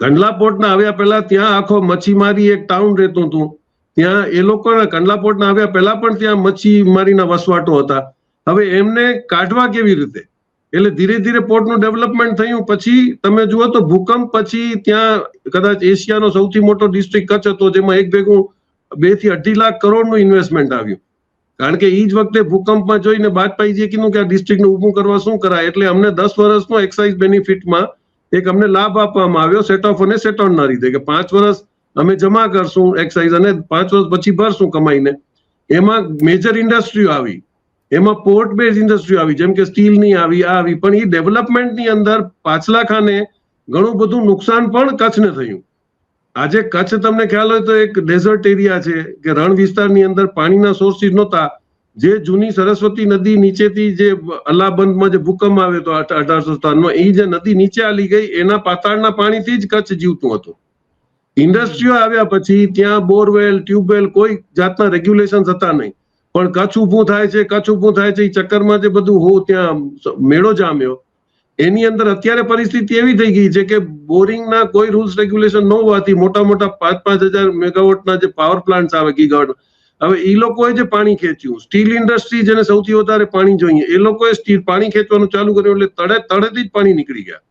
કંડલા પોર્ટના આવ્યા પહેલા ત્યાં આખો મચ્છીમારી એક ટાઉન રહેતું હતું. ત્યાં એ લોકોના કંડલા પોર્ટના આવ્યા પહેલા પણ ત્યાં મચ્છીમારીના વસવાટો હતા. હવે એમને કાઢવા કેવી રીતે? એટલે ધીરે ધીરે પોર્ટનું ડેવલપમેન્ટ થયું. પછી તમે જુઓ તો ભૂકંપ પછી ત્યાં કદાચ એશિયાનો સૌથી મોટો ડિસ્ટ્રિક્ટ કચ્છ હતો, જેમાં એક ભેગું બેથી અઢી લાખ કરોડનું ઇન્વેસ્ટમેન્ટ આવ્યું. કારણ કે એ જ વખતે ભૂકંપમાં જોઈને બાજપાઈજીએ કીધું કે આ ડિસ્ટ્રિક્ટને ઊભું કરવા શું કરાય? એટલે અમને દસ વર્ષનો એક્સાઇઝ બેનિફિટમાં એક અમને લાભ આપવામાં આવ્યો સેટ ઓફ અને સેટ ઓન ના રીતે કે પાંચ વર્ષ અમે જમા કરશું એક્સાઇઝ અને પાંચ વર્ષ પછી ભરશું કમાઈને. એમાં મેજર ઇન્ડસ્ટ્રીઓ આવી, એમાં પોર્ટ બેઝ ઇન્ડસ્ટ્રી આવી, જેમ કે સ્ટીલની આવી, આ આવી, પણ એ ડેવલપમેન્ટની અંદર પાછલા ખાને ઘણું બધું નુકસાન પણ કચ્છને થયું. આજે કચ્છ તમને ખ્યાલ હોય તો એક ડેઝર્ટ એરિયા છે, કે રણ વિસ્તારની અંદર પાણીના સોર્સિસ નહોતા જે જૂની સરસ્વતી નદી નીચેથી જે અલ્લાબંધમાં જે ભૂકંપ આવ્યો હતો અઢારસો સત્તાવનમાં એ જે નદી નીચે આલી ગઈ, એના પાતાળના પાણીથી જ કચ્છ જીવતું હતું. ઇન્ડસ્ટ્રીઓ આવ્યા પછી ત્યાં બોરવેલ, ટ્યુબવેલ કોઈ જાતના રેગ્યુલેશન હતા નહીં. પણ કચ્છ ઊભું થાય છે, કચ્છ ઊભું થાય છે એ ચક્કરમાં જે બધું હો, ત્યાં મેળો જામ્યો. એની અંદર અત્યારે પરિસ્થિતિ એવી થઈ ગઈ છે કે બોરિંગના કોઈ રૂલ્સ, રેગ્યુલેશન ન હોવાથી મોટા મોટા પાંચ પાંચ હજાર મેગાવોટના જે પાવર પ્લાન્ટ આવે, ગીગાવોટ હવે એ લોકોએ જે પાણી ખેંચ્યું, સ્ટીલ ઇન્ડસ્ટ્રી જેને સૌથી વધારે પાણી જોઈએ, એ લોકોએ સ્ટીલ પાણી ખેંચવાનું ચાલુ કર્યું એટલે તળે, તળેથી જ પાણી નીકળી ગયા.